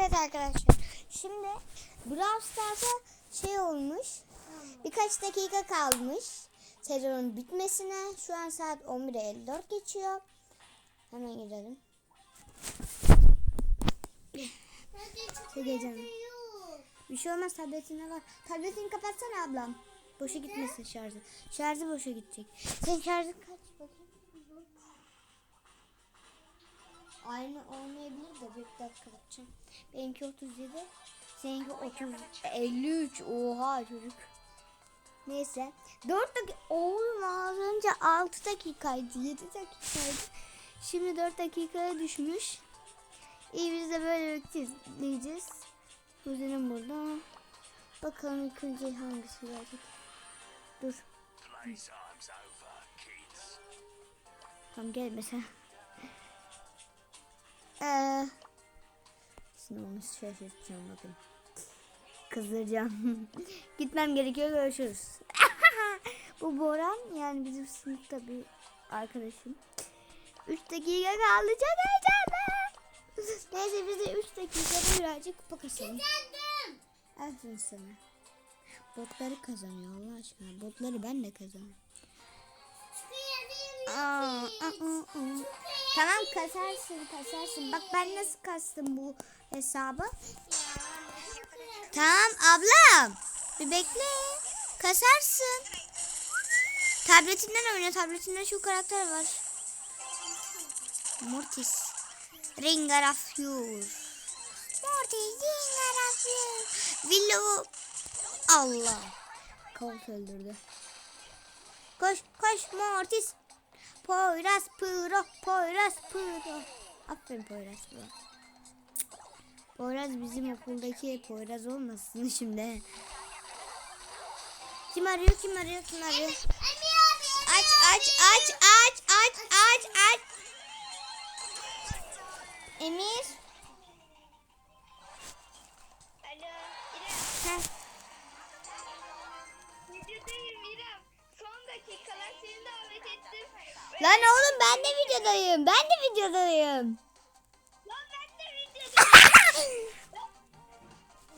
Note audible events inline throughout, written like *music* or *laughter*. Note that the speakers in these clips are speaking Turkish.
Evet arkadaşlar. Şimdi Brawl Stars'a şey olmuş. Birkaç dakika kalmış. Sezonun bitmesine. Şu an saat 11'e 54 geçiyor. Hemen girelim. Çekeceğim. Bir şey olmaz tabletinde var. Tabletini kapatsana ablam. Boşa gitmesin şarjı. Şarjı boşa gidecek. Senin şarjın kaç bakayım? Aynı olmayabilir de bir dakika bakacağım. Benimki 37. Seninki 30. 53. Oha çocuk. Neyse. 4 dakika. Oğlum az önce 6 dakikaydı. 7 dakikaydı. Şimdi 4 dakikaya düşmüş. İyi biz de böyle bekleyeceğiz. Kuzenim burada. Bakalım ilk önce hangisi gelecek. Dur. Tamam gelmese. Eee. Şimdi onu şaşırtacağım bakın. Kızdıracağım. *laughs* Gitmem gerekiyor görüşürüz. *laughs* Bu Boran yani bizim sınıfta bir arkadaşım. 3 dakika kaldı çok heyecanlı. *laughs* Neyse biz de 3 dakikada birazcık kupa kasalım. Aferin sana. Botları kazanıyor Allah aşkına. Botları ben de kazanıyorum. Aa, aa, aa, aa. Tamam kasarsın kasarsın. Bak ben nasıl kastım bu hesabı. Tamam ablam. Bir bekle. Kasarsın. Tabletinden oyna. Tabletinden şu karakter var. Mortis. Ringar of Yur. Mortis Ringar of. Willow. Allah. Colt öldürdü. Koş koş Mortis. Poyraz Pıro. Poyraz Pıro. Aferin Poyraz Pıro. Poyraz bizim okuldaki Poyraz olmasın şimdi. Kim arıyor kim arıyor kim arıyor? Aç aç aç aç aç aç aç. Emir. Alo İrem. Heh. Videodayım İrem. Dakikalar seni davet ettim. Lan oğlum ben de videodayım. Ben de videodayım. Lan ben de videodayım. *laughs*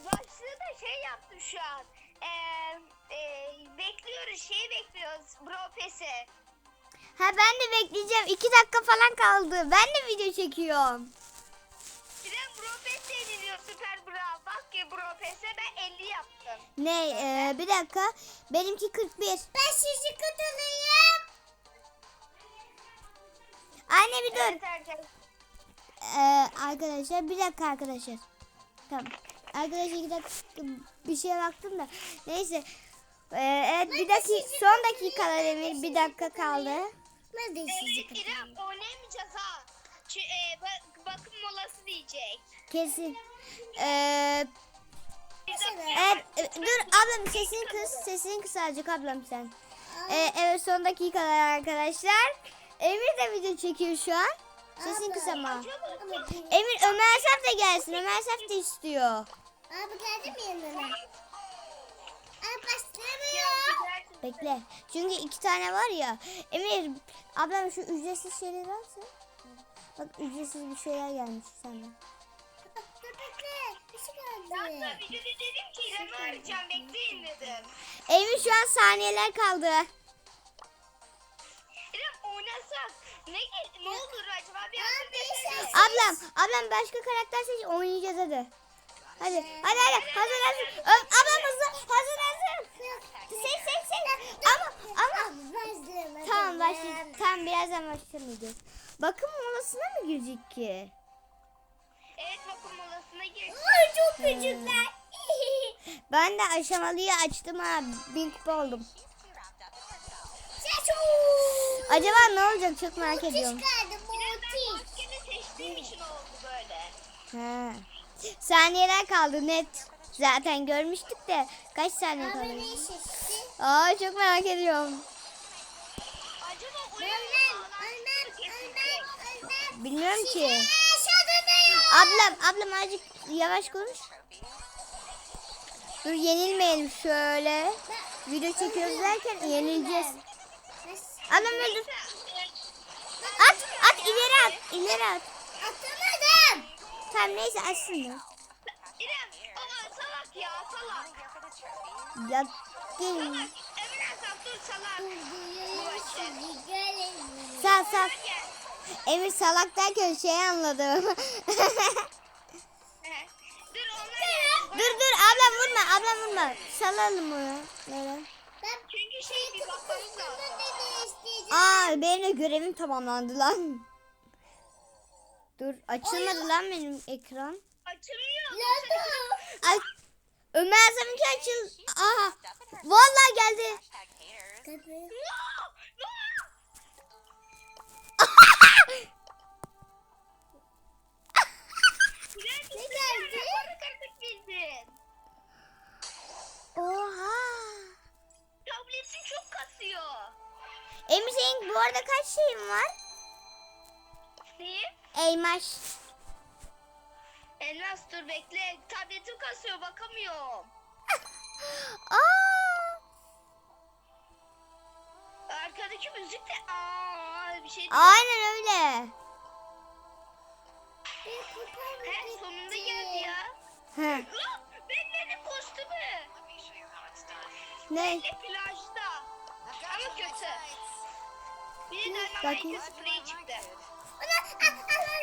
Başlığı da şey yaptım şu an. Ee, e, bekliyoruz şeyi bekliyoruz. Bro Pes'i. Ha ben de bekleyeceğim. İki dakika falan kaldı. Ben de video çekiyorum. Süper Bro. Bak ya Bro Pes'e ben 50 yaptım. Ne? Ee, bir dakika. Benimki 41. Ben sizi katılayım. Anne bir dur. Evet arkadaşlar. Ee, arkadaşlar bir dakika arkadaşlar. Tamam. Arkadaşlar iki dakika bir şeye baktım da. Neyse. Ee, evet bir dakika son dakikalar Emir. Bir dakika kaldı. Evet İrem oynayamayacağız ha. Çünkü, e, ba- bakım molası diyecek. Kesin. Ee, e, dur ablam sesini kıs. Sesini kıs azıcık ablam sen. Ee, evet son dakikalar arkadaşlar. Emir de video çekiyor şu an. Sesini kıs ama. Emir Ömer Saf da gelsin. Ömer Saf da istiyor. Abi geldi mi yanına? Abi başlamıyor. Bekle. Çünkü iki tane var ya. Emir ablam şu ücretsiz şeyleri alsın. Bak ücretsiz bir şeyler gelmiş senden. De videoda dedim ki İrem'i arayacağım bekleyin dedim. Emir şu an saniyeler kaldı. İrem oynasak ne ne olur acaba bir Abi, sen- Ablam, ablam başka karakter seç oynayacağız hadi. Hadi, hadi hadi hazır hazır. Ö- ablam hızlı, hazır hazır. Seç seç seç. Ama ama tamam başlayacağız. Tamam birazdan başlamayacağız. Bakım molasına mı girecek ki? Gir. Ay çok küçükler. *laughs* Ben de aşamalıyı açtım ha. Bin kupa oldum. Acaba ne olacak çok merak ediyorum. Oldu böyle. Ha. Saniyeler kaldı net. Zaten görmüştük de kaç saniye Abi kaldı? Aa çok merak ediyorum. Acaba. Bilmiyorum ki. Ablam, ablam azıcık yavaş konuş. Dur yenilmeyelim şöyle. Video çekiyoruz derken yenileceğiz. Ablam öyle dur. At, at ileri at, ileri at. Atamadım. Tamam neyse açsın da. İrem ama salak ya salak. Ya gelin. Salak. Emine Emir salak derken şey anladım. *laughs* dur onlar gel. dur dur ablam vurma ablam vurma. Salalım onu. Ben Çünkü şey bir bakmamız lazım. Aa benim de görevim tamamlandı lan. Dur açılmadı lan benim ekran. Açılmıyor. Ay Ömer Azam'ınki açıl. Aha. Vallahi geldi. Kaç şeyin var? Neyi? Elmaş. Elmas dur bekle. Tabletim kasıyor bakamıyorum. *laughs* Aa. Arkadaki müzik de aa bir şey değil. Aynen öyle. He sonunda geldi ya. Hı. Benne'nin kostümü. Ne? Benne plajda. Ama kötü. Bir çıktı.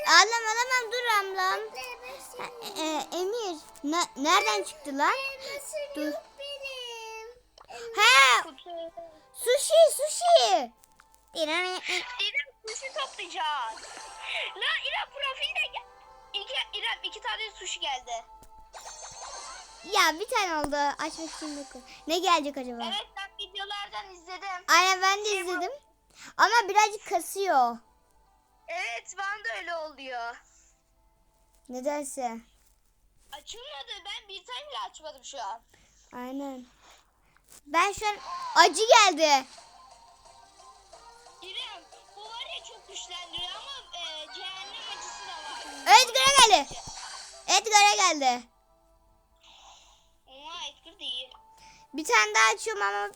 Alam alamam dur ablam. E, e, Emir. ne- nereden çıktı lan? Dur. Kutu. sushi sushi. İrem sushi toplayacağız. Lan İrem profilde gel. İki, İrem iki tane sushi geldi. Ya bir tane oldu. Açmak için koy. Ne gelecek acaba? Evet ben videolardan izledim. Aynen ben de izledim. Ama birazcık kasıyor. Evet bana da öyle oluyor. Nedense. Açılmadı. Ben bir tane bile açmadım şu an. Aynen. Ben şu an acı geldi. İrem bu var ya çok güçlendiriyor ama e, cehennem acısı da var. Edgar'a geldi. Edgar'a geldi. Oha Edgar değil. Bir tane daha açıyorum ama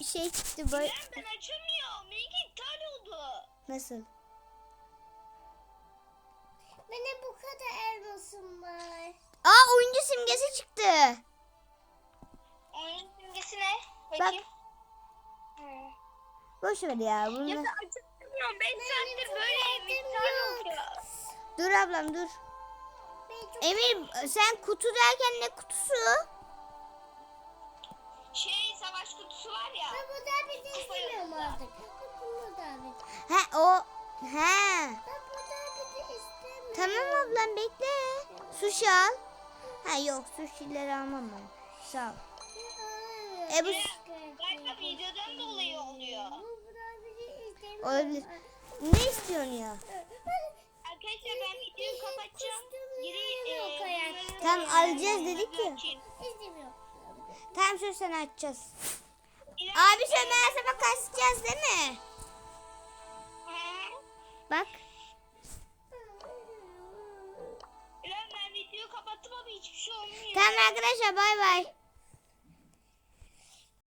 bir şey çıktı böyle. İrem ben açamıyorum. Nasıl? Benim bu kadar elmasım var. Aa oyuncu simgesi çıktı. Oyun simgesi ne? Bakayım. Hı. Boş ver ya. Ya Bunu... da açamıyorum. 5 saattir. İptal oluyor. Dur ablam dur. Ben Emir sen kutu derken ne kutusu? Şey savaş kutusu var ya. Ben bu daveti istemiyorum artık. Ben daveti. He o. He. Ben bu daveti istemiyorum. Tamam ablam bekle. Sushi al. Ha yok sushi'leri almam ben. Sağ ol. E bu videodan dolayı oluyor. Olabilir. Ne istiyorsun ya? Arkadaşlar ben videoyu kapatacağım. Geri e, Tamam, alacağız dedik ya. İstemiyorum. Tamam söz sana açacağız. Abi sen meğerse bak açacağız değil mi? Bak. İrem ben videoyu kapattım ama hiçbir şey olmuyor. Tamam arkadaşlar bay bay.